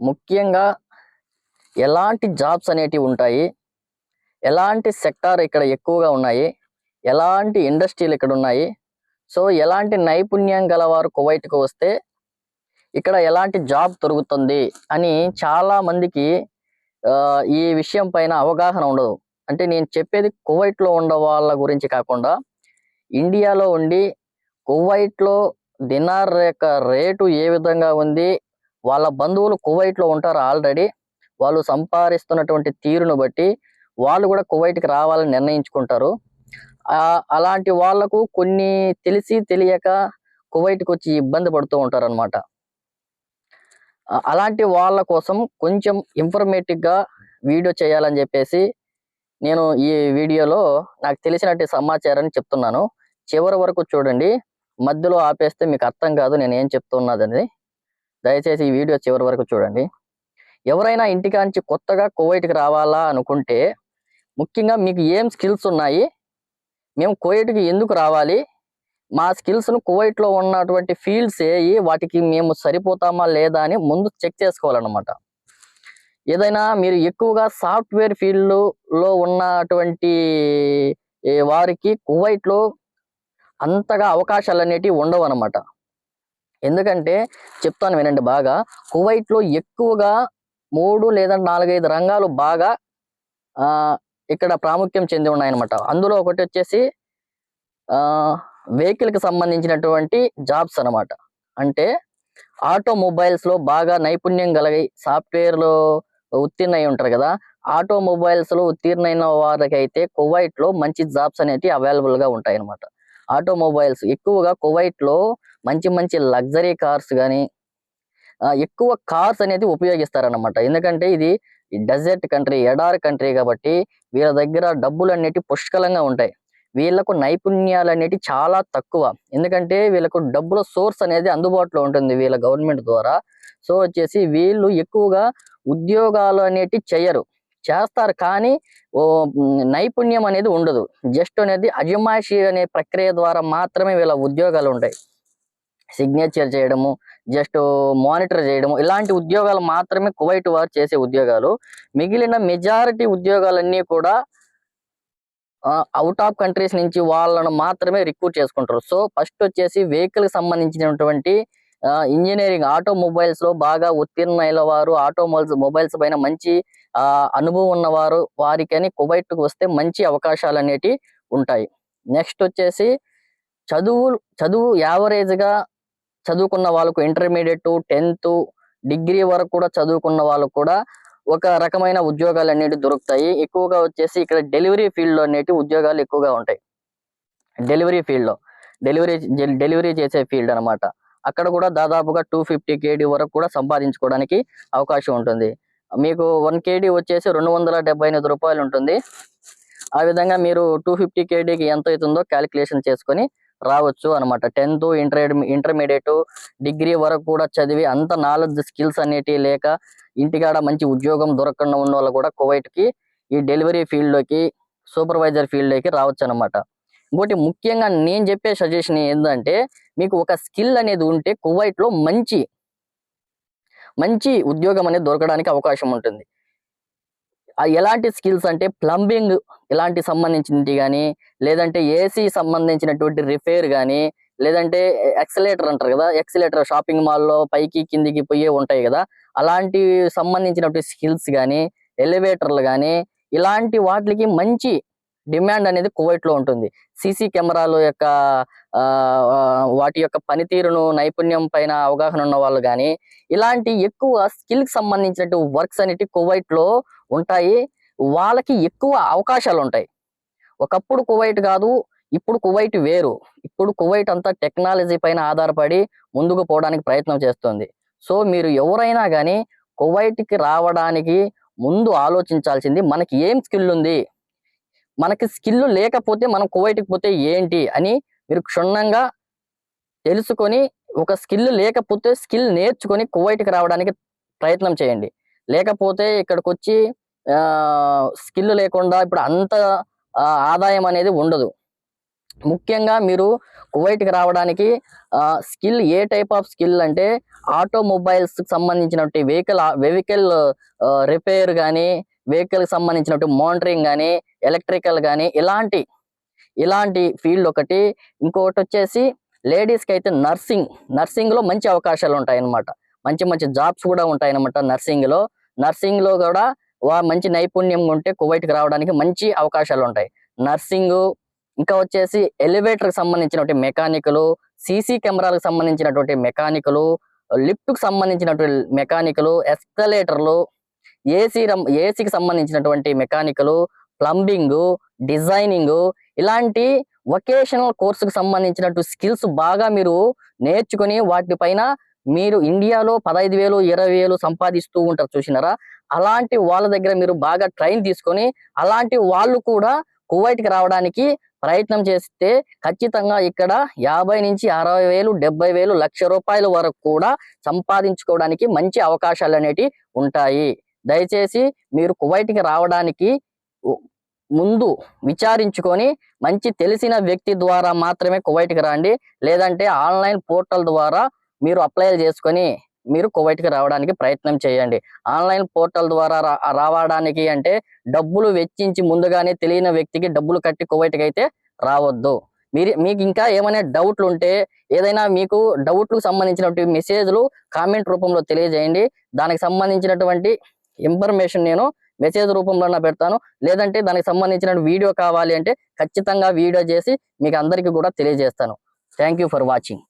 ముఖ్యంగా ఎలాంటి జాబ్స్ అనేటివి ఉంటాయి ఎలాంటి సెక్టార్ ఇక్కడ ఎక్కువగా ఉన్నాయి ఎలాంటి ఇండస్ట్రీలు ఇక్కడ ఉన్నాయి సో ఎలాంటి నైపుణ్యం గలవారు కువైట్కు వస్తే ఇక్కడ ఎలాంటి జాబ్ దొరుకుతుంది అని చాలా మందికి ఈ విషయం పైన అవగాహన ఉండదు. అంటే నేను చెప్పేది కువైట్లో ఉండే వాళ్ళ గురించి కాకుండా ఇండియాలో ఉండి కువైట్లో దినార్ యొక్క రేటు ఏ విధంగా ఉంది వాళ్ళ బంధువులు కువైట్లో ఉంటారు ఆల్రెడీ. వాళ్ళు సంపాదిస్తున్నటువంటి తీరును బట్టి వాళ్ళు కూడా కువైట్కి రావాలని నిర్ణయించుకుంటారు. అలాంటి వాళ్ళకు కొన్ని తెలిసి తెలియక కువైట్కి వచ్చి ఇబ్బంది పడుతూ ఉంటారు అనమాట అలాంటి వాళ్ళ కోసం కొంచెం ఇన్ఫర్మేటివ్గా వీడియో చేయాలని చెప్పేసి నేను ఈ వీడియోలో నాకు తెలిసినట్టు సమాచారాన్ని చెప్తున్నాను. చివరి వరకు చూడండి. మధ్యలో ఆపేస్తే మీకు అర్థం కాదు నేను ఏం చెప్తున్నదని దయచేసి ఈ వీడియో చివరి వరకు చూడండి. ఎవరైనా ఇంటికాంచి కొత్తగా కువైట్కి రావాలా అనుకుంటే ముఖ్యంగా మీకు ఏం స్కిల్స్ ఉన్నాయి మేము కువైట్కి ఎందుకు రావాలి మా స్కిల్స్ను కువైట్లో ఉన్నటువంటి ఫీల్డ్స్ ఏవి వాటికి మేము సరిపోతామా లేదా అని ముందు చెక్ చేసుకోవాలన్నమాట. ఏదైనా మీరు ఎక్కువగా సాఫ్ట్వేర్ ఫీల్డ్లో ఉన్నటువంటి వారికి కువైట్లో అంతగా అవకాశాలు అనేటివి ఉండవు అనమాట ఎందుకంటే చెప్తాను వినండి బాగా. కువైట్లో ఎక్కువగా మూడు లేదా నాలుగైదు రంగాలు బాగా ఇక్కడ ప్రాముఖ్యం చెంది ఉన్నాయన్నమాట. అందులో ఒకటి వచ్చేసి వెహికల్కి సంబంధించినటువంటి జాబ్స్ అన్నమాట. అంటే ఆటోమొబైల్స్లో బాగా నైపుణ్యం కలిగి సాఫ్ట్వేర్లో ఉత్తీర్ణయి ఉత్తీర్ణ అయి ఉంటారు కదా ఆటోమొబైల్స్లో ఉత్తీర్ణైన వారికైతే కువైట్లో మంచి జాబ్స్ అనేవి అవైలబుల్గా ఉంటాయి ఆటోమొబైల్స్ ఎక్కువగా కువైట్లో మంచి మంచి లగ్జరీ కార్స్ కానీ ఎక్కువ కార్స్ అనేది ఉపయోగిస్తారన్నమాట. ఎందుకంటే ఇది డెజర్ట్ కంట్రీ ఎడార్ కంట్రీ కాబట్టి వీళ్ళ దగ్గర డబ్బులు అనేటివి పుష్కలంగా ఉంటాయి. వీళ్ళకు నైపుణ్యాలు అనేటివి చాలా తక్కువ. ఎందుకంటే వీళ్ళకు డబ్బుల సోర్స్ అనేది అందుబాటులో ఉంటుంది వీళ్ళ గవర్నమెంట్ ద్వారా. సో వచ్చేసి వీళ్ళు ఎక్కువగా ఉద్యోగాలు అనేటివి చేయరు చేస్తారు కానీ ఓ నైపుణ్యం అనేది ఉండదు. జస్ట్ అనేది అజమాయిషి అనే ప్రక్రియ ద్వారా మాత్రమే వీళ్ళ ఉద్యోగాలు ఉంటాయి. సిగ్నేచర్ చేయడము జస్ట్ మానిటర్ చేయడము ఇలాంటి ఉద్యోగాలు మాత్రమే కువైట్ వారు చేసే ఉద్యోగాలు. మిగిలిన మెజారిటీ ఉద్యోగాలన్నీ కూడా అవుట్ ఆఫ్ కంట్రీస్ నుంచి వాళ్ళను మాత్రమే రిక్రూట్ చేసుకుంటారు. సో ఫస్ట్ వచ్చేసి వెహికల్కి సంబంధించినటువంటి ఇంజనీరింగ్ ఆటోమొబైల్స్లో బాగా ఉత్తీర్ణ అయిన వారు ఆటోమొబైల్స్ మొబైల్స్ పైన మంచి అనుభవం ఉన్నవారు వారికని కువైట్కు వస్తే మంచి అవకాశాలు అనేటివి ఉంటాయి. నెక్స్ట్ వచ్చేసి చదువు చదువు యావరేజ్గా చదువుకున్న వాళ్ళకు ఇంటర్మీడియట్ టెన్త్ డిగ్రీ వరకు కూడా చదువుకున్న వాళ్ళకు కూడా ఒక రకమైన ఉద్యోగాలు అనేవి దొరుకుతాయి. ఎక్కువగా వచ్చేసి ఇక్కడ డెలివరీ ఫీల్డ్లో అనేటివి అనేటి ఉద్యోగాలు ఎక్కువగా ఉంటాయి. డెలివరీ ఫీల్డ్లో డెలివరీ డెలివరీ చేసే ఫీల్డ్ అనమాట అక్కడ కూడా దాదాపుగా టూ ఫిఫ్టీ కేడీ వరకు కూడా సంపాదించుకోవడానికి అవకాశం ఉంటుంది. మీకు వన్ కేడీ వచ్చేసి రెండు వందల డెబ్బై ఎనిమిది రూపాయలు ఉంటుంది. ఆ విధంగా మీరు టూ ఫిఫ్టీ కేడీకి ఎంత అవుతుందో క్యాలిక్యులేషన్ చేసుకొని రావచ్చు అనమాట టెన్త్ ఇంటర్ ఇంటర్మీడియట్ డిగ్రీ వరకు కూడా చదివి అంత నాలెడ్జ్ స్కిల్స్ అనేటివి లేక ఇంటికాడ మంచి ఉద్యోగం దొరకకుండా ఉన్న వాళ్ళు కూడా కువైట్కి ఈ డెలివరీ ఫీల్డ్లోకి సూపర్వైజర్ ఫీల్డ్లోకి రావచ్చు అనమాట ఇంకోటి ముఖ్యంగా నేను చెప్పే సజెషన్ ఏంటంటే మీకు ఒక స్కిల్ అనేది ఉంటే కువైట్లో మంచి మంచి ఉద్యోగం అనేది దొరకడానికి అవకాశం ఉంటుంది. ఆ ఎలాంటి స్కిల్స్ అంటే ప్లంబింగ్ ఇలాంటి సంబంధించినవి కానీ లేదంటే ఏసీ సంబంధించినటువంటి రిపేర్ కానీ లేదంటే ఎక్సలేటర్ అంటారు కదా ఎక్సలేటర్ షాపింగ్ మాల్లో పైకి కిందికి పోయే ఉంటాయి కదా అలాంటి సంబంధించినటువంటి స్కిల్స్ కానీ ఎలివేటర్లు కానీ ఇలాంటి వాటికి మంచి డిమాండ్ అనేది కువైట్లో ఉంటుంది. సీసీ కెమెరాలు యొక్క వాటి యొక్క పనితీరును నైపుణ్యం పైన అవగాహన ఉన్న వాళ్ళు కానీ ఇలాంటి ఎక్కువ స్కిల్కి సంబంధించినటువంటి సంబంధించినట్టు వర్క్స్ అనేటివి కువైట్లో ఉంటాయి. వాళ్ళకి ఎక్కువ అవకాశాలు ఉంటాయి ఒకప్పుడు కువైట్ కాదు ఇప్పుడు కువైట్ వేరు. ఇప్పుడు కువైట్ అంతా టెక్నాలజీ పైన ఆధారపడి ముందుకు పోవడానికి ప్రయత్నం చేస్తుంది. సో మీరు ఎవరైనా కానీ కువైట్కి రావడానికి ముందు ఆలోచించాల్సింది మనకి ఏం స్కిల్ ఉంది మనకి స్కిల్ లేకపోతే మనం కువైట్కి పోతే ఏంటి? అని మీరు క్షుణ్ణంగా తెలుసుకొని ఒక స్కిల్ లేకపోతే స్కిల్ నేర్చుకొని కువైట్కి రావడానికి ప్రయత్నం చేయండి. లేకపోతే ఇక్కడికి వచ్చి స్కిల్ లేకుండా ఇప్పుడు అంత ఆదాయం అనేది ఉండదు. ముఖ్యంగా మీరు కువైట్కి రావడానికి skill a type of skill అంటే ఆటోమొబైల్స్కి సంబంధించినటువంటి వెహికల్ వెహికల్ రిపేర్ కానీ వెహికల్కి సంబంధించినటువంటి మానిటరింగ్ కానీ ఎలక్ట్రికల్ కానీ ఇలాంటి ఇలాంటి ఫీల్డ్ ఒకటి. ఇంకొకటి వచ్చేసి లేడీస్కి అయితే నర్సింగ్ నర్సింగ్లో మంచి అవకాశాలు ఉంటాయన్నమాట. మంచి మంచి జాబ్స్ కూడా ఉంటాయన్నమాట నర్సింగ్లో. నర్సింగ్లో కూడా మంచి నైపుణ్యం ఉంటే కువైట్కి రావడానికి మంచి అవకాశాలు ఉంటాయి నర్సింగ్ ఇంకా వచ్చేసి ఎలివేటర్కి సంబంధించినటువంటి మెకానికలు సీసీ కెమెరాలకు సంబంధించినటువంటి మెకానికలు లిఫ్ట్కు సంబంధించినటువంటి మెకానికలు ఎస్కలేటర్లు ఏసీ ఏసీకి సంబంధించినటువంటి మెకానికలు ప్లంబింగ్ డిజైనింగ్ ఇలాంటి వొకేషనల్ కోర్సుకు సంబంధించినట్టు స్కిల్స్ బాగా మీరు నేర్చుకుని వాటిపైన మీరు ఇండియాలో పదహైదు వేలు ఇరవై వేలు సంపాదిస్తూ ఉంటారు చూసినారా? అలాంటి వాళ్ళ దగ్గర మీరు బాగా ట్రైన్ తీసుకొని అలాంటి వాళ్ళు కూడా కువైట్కి రావడానికి ప్రయత్నం చేస్తే ఖచ్చితంగా ఇక్కడ యాభై నుంచి అరవై వేలు డెబ్బై వేలు లక్ష రూపాయల వరకు కూడా సంపాదించుకోవడానికి మంచి అవకాశాలు అనేటివి ఉంటాయి. దయచేసి మీరు కువైట్కి రావడానికి ముందు విచారించుకొని మంచి తెలిసిన వ్యక్తి ద్వారా మాత్రమే కువైట్కి రండి. లేదంటే ఆన్లైన్ పోర్టల్ ద్వారా మీరు అప్లై చేసుకొని మీరు కువైట్కి రావడానికి ప్రయత్నం చేయండి. ఆన్లైన్ పోర్టల్ ద్వారా రా- రావడానికి అంటే డబ్బులు వెచ్చించి ముందుగానే తెలియని వ్యక్తికి డబ్బులు కట్టి కువైట్కి అయితే రావద్దు. మీరు మీకు ఇంకా ఏమైనా డౌట్లు ఉంటే ఏదైనా మీకు డౌట్లకు సంబంధించినటువంటి మెసేజ్లు కామెంట్ రూపంలో తెలియజేయండి. దానికి సంబంధించినటువంటి ఇన్ఫర్మేషన్ నేను మెసేజ్ రూపంలో పెడతాను. లేదంటే దానికి సంబంధించిన వీడియో కావాలి అంటే ఖచ్చితంగా వీడియో చేసి మీకు అందరికీ కూడా తెలియజేస్తాను. Thank you for watching.